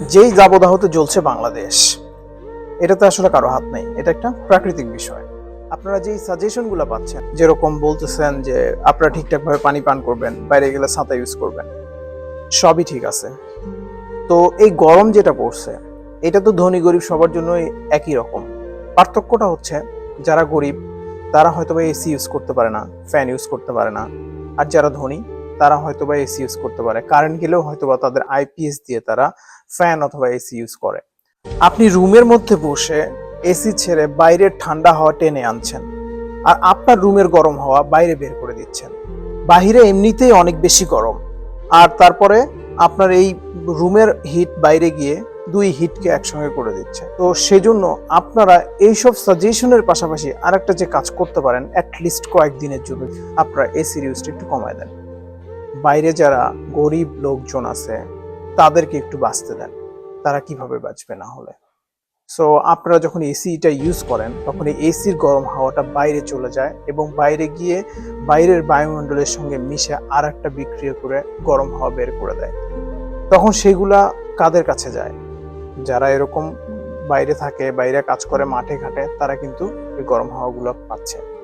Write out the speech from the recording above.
যেই দাবদাহতে জ্বলছে বাংলাদেশ, এটাতে আসলে কারও হাত নেই। এটা একটা প্রাকৃতিক বিষয়। আপনারা যেই সাজেশনগুলো পাচ্ছেন, যেরকম বলতেছেন যে আপনারা ঠিকঠাকভাবে পানি পান করবেন, বাইরে গেলে ছাতা ইউজ করবেন, সবই ঠিক আছে। তো এই গরম যেটা পড়ছে, এটা তো ধনী গরিব সবার জন্যই একই রকম। পার্থক্যটা হচ্ছে, যারা গরিব, তারা হয়তো বা এসি ইউজ করতে পারে না ফ্যান ইউজ করতে পারে না। আর যারা ধনী তারা হয়তো বা এসি ইউজ করতে পারে। কারেন্ট গেলেও হয়তো বা তাদের আইপিএস দিয়ে তারা ফ্যান অথবা এসি ইউজ করে। আপনি রুমের মধ্যে বসে এসি ছেড়ে বাইরের ঠান্ডা হাওয়া টেনে আনছেন আর আপনার রুমের গরম হাওয়া বাইরে বের করে দিচ্ছেন। বাইরে এমনিতেই অনেক বেশি গরম। আর তারপরে আপনার এই রুমের হিট বাইরে গিয়ে দুই হিটকে একসঙ্গে করে দিচ্ছে। তো সেজন্য আপনারা এইসব সাজেশনের পাশাপাশি আরেকটা যে কাজ করতে পারেন অ্যাটলিস্ট কয়েকদিনের জন্য আপনারা এসির ইউজটা একটু কমায় দেন। বাইরে যারা গরিব লোকজন আছে, তাদেরকে একটু বাঁচতে দেন। তারা কীভাবে বাঁচবে না হলে? সো আপনারা যখন এসিটা ইউজ করেন, তখন এই এসির গরম হাওয়াটা বাইরে চলে যায় এবং বাইরে গিয়ে বাইরের বায়ুমণ্ডলের সঙ্গে মিশে আর একটা বিক্রিয়া করে গরম হাওয়া বের করে দেয়। তখন সেগুলা কাদের কাছে যায়? যারা এরকম বাইরে থাকে, বাইরে কাজ করে, মাঠে ঘাটে, তারা কিন্তু গরম হাওয়াগুলো পাচ্ছে।